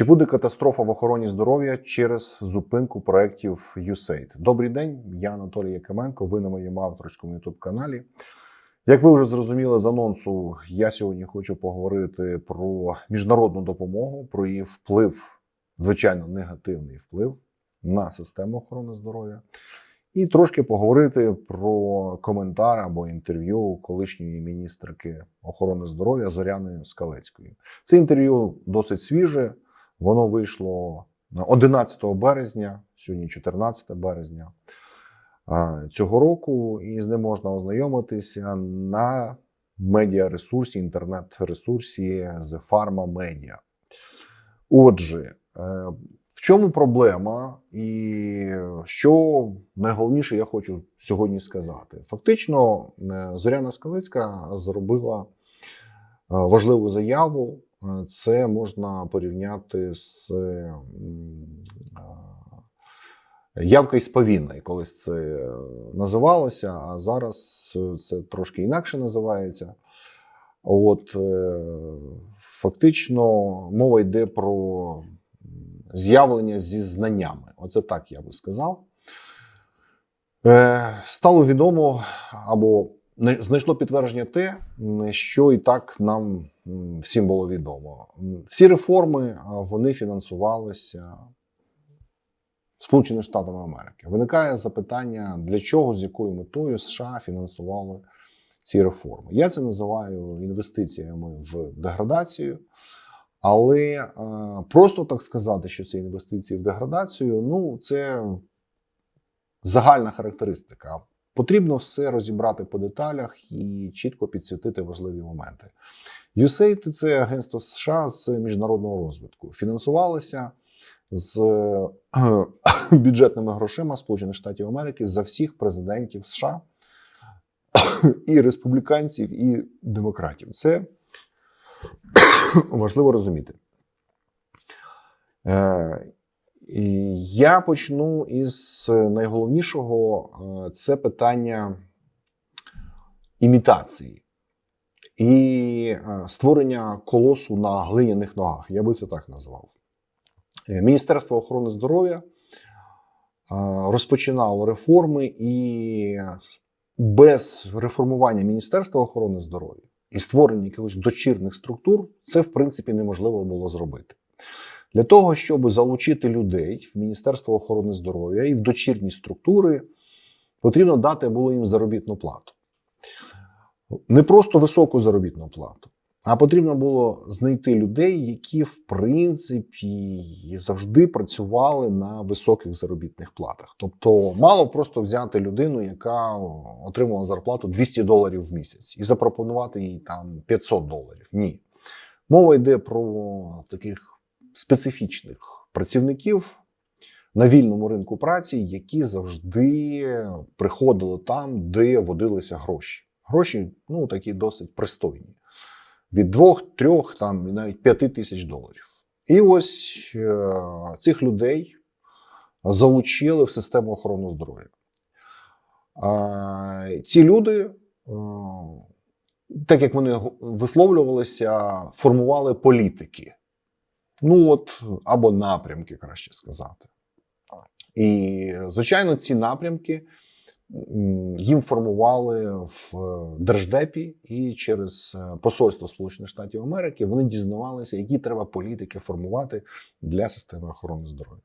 Чи буде катастрофа в охороні здоров'я через зупинку проєктів USAID? Добрий день, я Анатолій Якименко. Ви на моєму авторському youtube каналі. Як ви вже зрозуміли з анонсу, я сьогодні хочу поговорити про міжнародну допомогу, про її вплив, звичайно, негативний вплив на систему охорони здоров'я, і трошки поговорити про коментар або інтерв'ю колишньої міністрки охорони здоров'я Зоряни Скалецької. Це інтерв'ю досить свіже. Воно вийшло 11 березня, сьогодні 14 березня цього року, і з ним можна ознайомитися на медіаресурсі, інтернет-ресурсі The Pharma Media. Отже, е, в чому проблема, і що найголовніше я хочу сьогодні сказати? Фактично, е, Зоряна Скалицька зробила е, важливу заяву. Е, Це можна порівняти з е, м, е, явкою з повінною, колись це е, називалося, а зараз це трошки інакше називається. От фактично мова йде про з'явлення зі знаннями. Оце так я би сказав. Стало відомо або знайшло підтвердження те, що і так нам всім було відомо. Всі реформи вони фінансувалися Сполученими Штатами Америки. Виникає запитання, для чого, з якою метою США фінансували ці реформи. Я це називаю інвестиціями в деградацію. Але просто так сказати, що це інвестиції в деградацію, ну це загальна характеристика. Потрібно все розібрати по деталях і чітко підсвітити важливі моменти. USAID – це агентство США з міжнародного розвитку. Фінансувалося з е, бюджетними грошима Сполучених Штатів Америки за всіх президентів США і республіканців, і демократів. Це важливо розуміти. Е, Я почну із найголовнішого е, це питання імітації і е, створення колосу на глиняних ногах. Я би це так назвав. Е, Міністерство охорони здоров'я е, розпочинало реформи, і без реформування Міністерства охорони здоров'я і створення якихось дочірних структур це, в принципі, неможливо було зробити. Для того, щоб залучити людей в Міністерство охорони здоров'я і в дочірні структури, потрібно дати було їм заробітну плату. Не просто високу заробітну плату, а потрібно було знайти людей, які, в принципі, завжди працювали на високих заробітних платах. Тобто, мало просто взяти людину, яка отримала зарплату 200 доларів в місяць, і запропонувати їй там 500 доларів. Ні. Мова йде про таких специфічних працівників на вільному ринку праці, які завжди приходили там, де водилися гроші. Гроші ну, такі досить пристойні. Від двох, трьох, там навіть п'яти тисяч доларів. І ось е- цих людей залучили в систему охорони здоров'я. А, ці люди, е- так як вони висловлювалися, формували політики. Ну, от, або напрямки, краще сказати. І, звичайно, ці напрямки їм формували в е, Держдепі і через е, Посольство Сполучених Штатів Америки вони дізнавалися, які треба політики формувати для системи охорони здоров'я.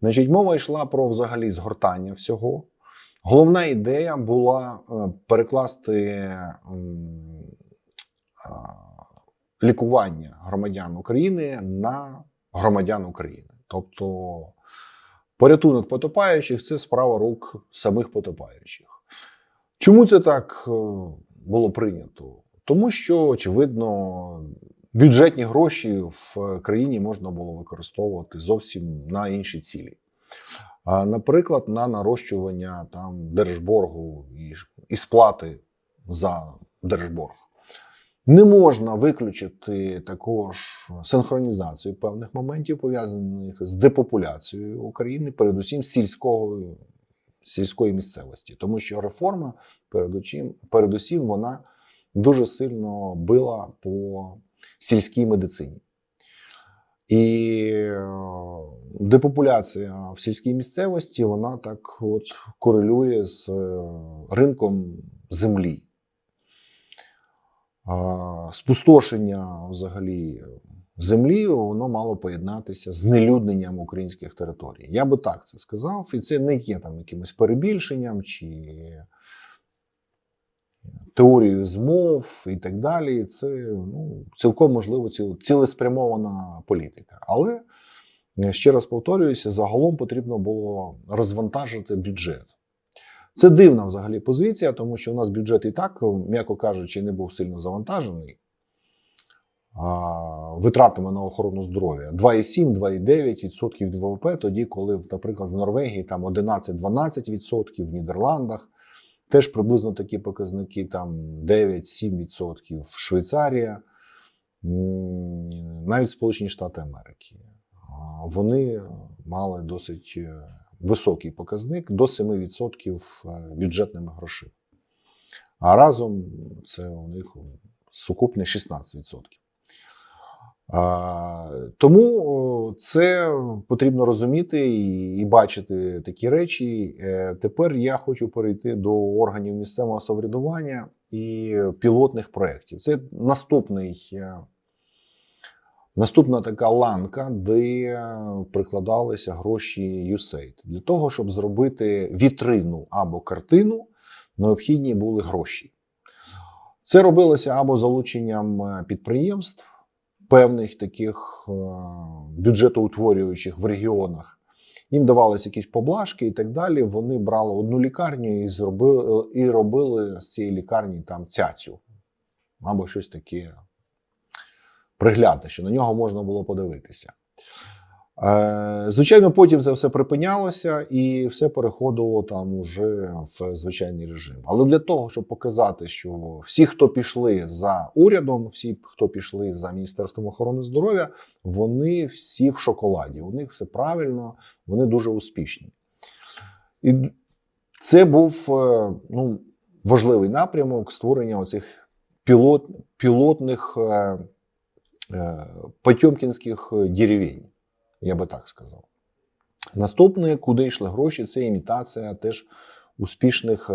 Значить, мова йшла про взагалі згортання всього. Головна ідея була е, перекласти лікування громадян України на громадян України. Тобто порятунок потопаючих це справа рук самих потопаючих. Чому це так е, було прийнято? Тому що, очевидно, бюджетні гроші в країні можна було використовувати зовсім на інші цілі. Наприклад, на нарощування там держборгу і, і сплати за держборг. Не можна виключити також синхронізацію певних моментів, пов'язаних з депопуляцією України, передусім сільського, сільської місцевості, тому що реформа, передусім, передусім вона дуже сильно била по сільській медицині. І е, депопуляція в сільській місцевості вона так от корелює з е, ринком землі. Спустошення взагалі землі воно мало поєднатися з нелюдненням українських територій. Я би так це сказав, і це не є там якимось перебільшенням чи теорією змов і так далі. Це ну, цілком можливо ціл- цілеспрямована політика. Але е, ще раз повторююся, загалом потрібно було розвантажити бюджет. Це дивна взагалі позиція, тому що у нас бюджет і так, м'яко кажучи, не був сильно завантажений. А, витратами на охорону здоров'я. 2,7-2,9% ВВП, тоді, коли, наприклад, в Норвегії там 11-12%, в Нідерландах теж приблизно такі показники, там 9-7%, Швейцарія, навіть Сполучені Штати Америки. Вони мали досить е, високий показник до 7% бюджетними грошима. А разом це у них сукупне 16%. Тому це потрібно розуміти і, і бачити такі речі. Е, Тепер я хочу перейти до органів місцевого самоврядування і пілотних проєктів. Це наступний, е, наступна така ланка, де прикладалися гроші USAID. Для того, щоб зробити вітрину або картину, необхідні були гроші. Це робилося або залученням е, підприємств певних таких е, бюджетоутворюючих в регіонах. Їм давалися якісь поблажки і так далі. Вони брали одну лікарню і зробили і робили з цієї лікарні там цяцю або щось таке приглядне, що на нього можна було подивитися. Е, Звичайно, потім це все припинялося і все переходило там уже в звичайний режим. Але для того, щоб показати, що всі, хто пішли за урядом, всі, хто пішли за Міністерством охорони здоров'я, вони всі в шоколаді. У них все правильно, вони дуже успішні. І це був е, ну, важливий напрямок створення оцих пілот, пілотних е, потьомкінських деревень я би так сказав. Наступне, куди йшли гроші, це імітація теж успішних е,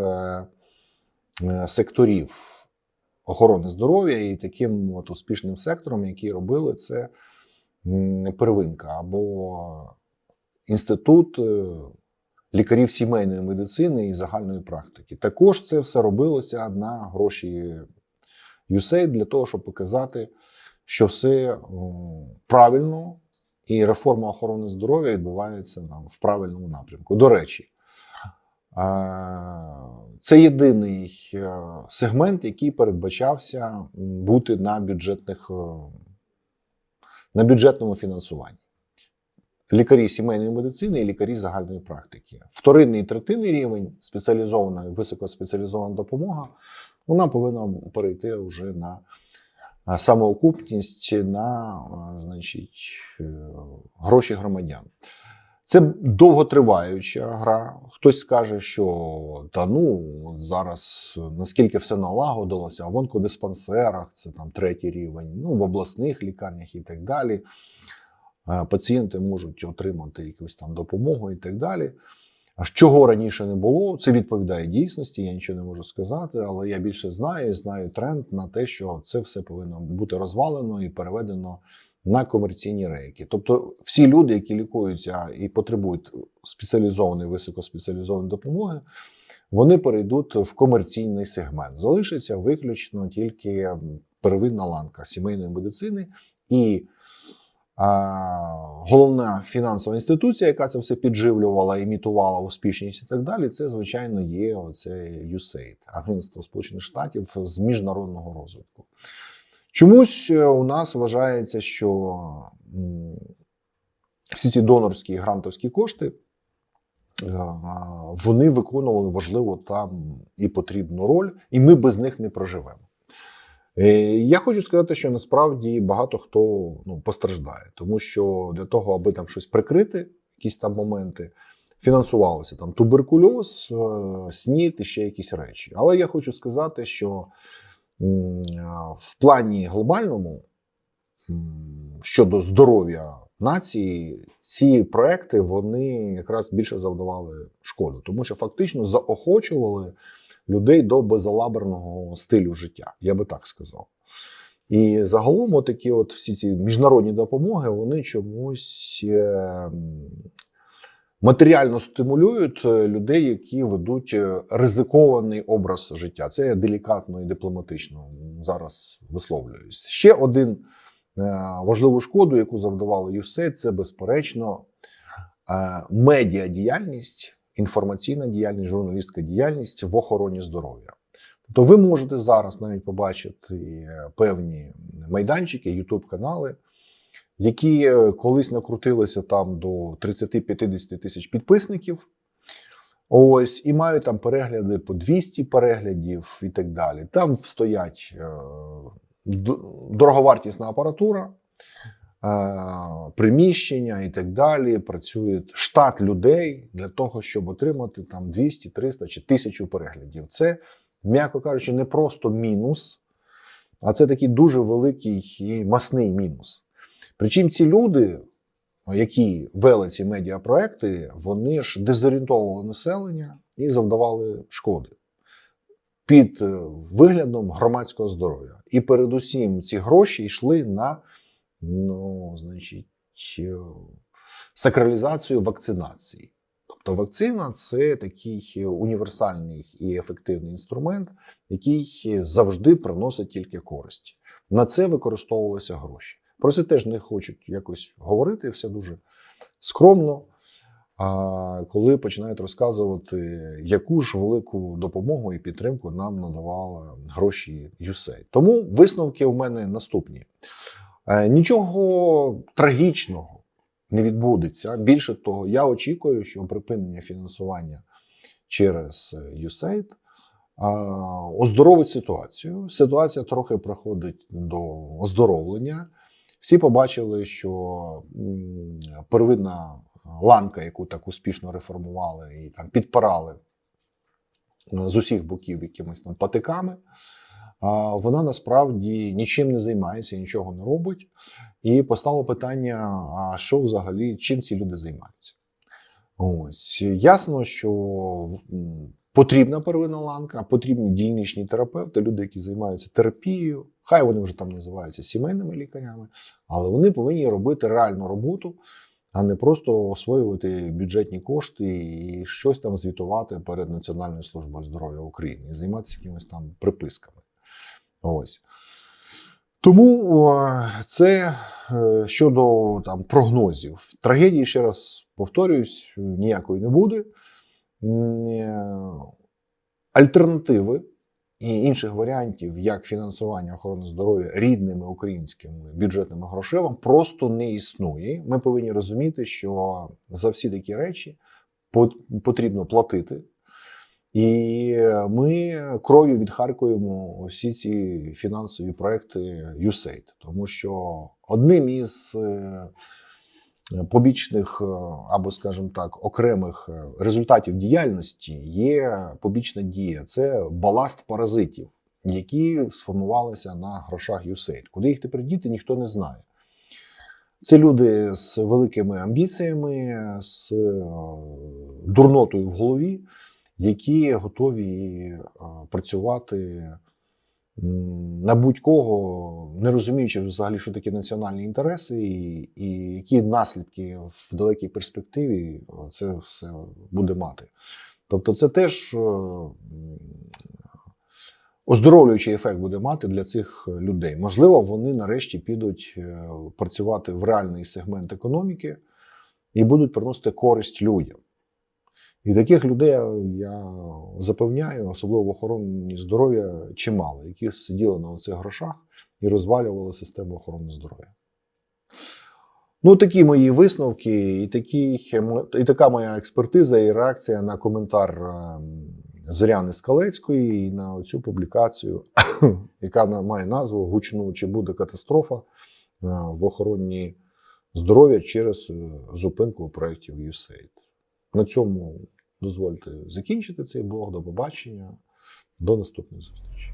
е, секторів охорони здоров'я, і таким от успішним сектором, який робили, це первинка або інститут е, лікарів сімейної медицини і загальної практики. Також це все робилося на гроші USAID для того, щоб показати, що все правильно і реформа охорони здоров'я відбувається там, в правильному напрямку. До речі, е, це єдиний е, сегмент, який передбачався бути на бюджетних е, на бюджетному фінансуванні. Лікарі сімейної медицини і лікарі загальної практики. Вторинний і третинний рівень спеціалізована високоспеціалізована допомога, вона повинна перейти вже на самоокупність на значить, е, гроші громадян. Це довготриваюча гра. Хтось скаже, що та ну зараз наскільки все налагодилося, а в онкодиспансерах це там третій рівень, ну в обласних лікарнях і так далі. Е, Пацієнти можуть отримати якусь там допомогу і так далі. А чого раніше не було, це відповідає дійсності, я нічого не можу сказати, але я більше знаю і знаю тренд на те, що це все повинно бути розвалено і переведено на комерційні рейки. Тобто, всі люди, які лікуються і потребують спеціалізованої високоспеціалізованої допомоги, вони перейдуть в комерційний сегмент. Залишиться виключно тільки первинна ланка сімейної медицини і головна фінансова інституція, яка це все підживлювала, імітувала успішність і так далі, це, звичайно, є оце USAID, Агентство Сполучених Штатів з міжнародного розвитку. Чомусь е, у нас вважається, що всі ці донорські і грантовські кошти е, вони виконували важливу там і потрібну роль, і ми без них не проживемо. Е, Я хочу сказати, що насправді багато хто ну, постраждає, тому що для того, аби там щось прикрити, якісь там моменти, фінансувалося там туберкульоз, е, СНІД і ще якісь речі. Але я хочу сказати, що в плані глобальному щодо здоров'я нації ці проекти вони якраз більше завдавали шкоду, тому що фактично заохочували людей до безалаберного стилю життя, я би так сказав. І загалом, такі от всі ці міжнародні допомоги, вони чомусь е, матеріально стимулюють е, людей, які ведуть е, ризикований образ життя. Це я делікатно і дипломатично зараз висловлююсь. Ще один важливу шкоду, яку завдавало USAID, це безперечно е, медіадіяльність, інформаційна діяльність, журналістська діяльність в охороні здоров'я. Тобто ви можете зараз навіть побачити е, певні майданчики, ютуб-канали, які е, колись накрутилися там до 30-50 тисяч підписників. Ось, і мають там перегляди по 200 переглядів і так далі. Там стоять е, дороговартісна апаратура, приміщення і так далі. Працює штат людей для того, щоб отримати там 200, 300 чи 1000 переглядів. Це, м'яко кажучи, не просто мінус, а це такий дуже великий і масний мінус. Причому ці люди, які вели ці медіапроекти, вони ж дезорієнтовували населення і завдавали шкоди під е, виглядом громадського здоров'я. І передусім ці гроші йшли на ну, значить, е, сакралізацію вакцинації. Тобто вакцина це такий універсальний і ефективний інструмент, який завжди приносить тільки користь. На це використовувалися гроші. Про це теж не хочуть якось говорити, все дуже скромно. А коли починають розказувати, яку ж велику допомогу і підтримку нам надавали гроші USAID. Тому висновки у мене наступні: нічого трагічного не відбудеться. Більше того, я очікую, що припинення фінансування через USAID оздоровить ситуацію. Ситуація трохи приходить до оздоровлення. Всі побачили, що первинна ланка, яку так успішно реформували і там підпирали е, з усіх боків якимись там патиками, вона насправді нічим не займається, нічого не робить. І постало питання: а що взагалі, чим ці люди займаються? Ось ясно, що потрібна первинна ланка, потрібні дільничні терапевти, люди, які займаються терапією. Хай вони вже там називаються сімейними лікарями, але вони повинні робити реальну роботу, а не просто освоювати бюджетні кошти і щось там звітувати перед Національною службою здоров'я України і займатися якимись там приписками. Ось. Тому це е, щодо там прогнозів. Трагедії, ще раз повторююсь, ніякої не буде. Е, Альтернативи і інших варіантів, як фінансування охорони здоров'я рідними українськими бюджетними грошима, просто не існує. Ми повинні розуміти, що за всі такі речі потрібно платити. І ми кров'ю відхаркуємо всі ці фінансові проекти USAID, тому що одним із е, побічних е, або, скажімо так, окремих е, результатів діяльності є побічна дія це баласт паразитів, які сформувалися на грошах USAID. Куди їх тепер діти, ніхто не знає. Це люди з великими амбіціями, з е, дурнотою в голові, які готові працювати на будь-кого, не розуміючи взагалі, що таке національні інтереси, і, і які наслідки в далекій перспективі це все буде мати. Тобто, це теж оздоровлюючий ефект буде мати для цих людей. Можливо, вони нарешті підуть е, працювати в реальний сегмент економіки і будуть приносити користь людям. І таких людей я запевняю, особливо в охороні здоров'я, чимало, які сиділи на оцих грошах і розвалювали систему охорони здоров'я. Ну, такі мої висновки, і, такі, і така моя експертиза і реакція на коментар ем, Зоряни Скалецької і на цю публікацію, яка має назву Гучну чи буде катастрофа е, в охороні здоров'я через е, зупинку проєктів USAID. На цьому дозвольте закінчити цей блог. До побачення, до наступних зустрічей.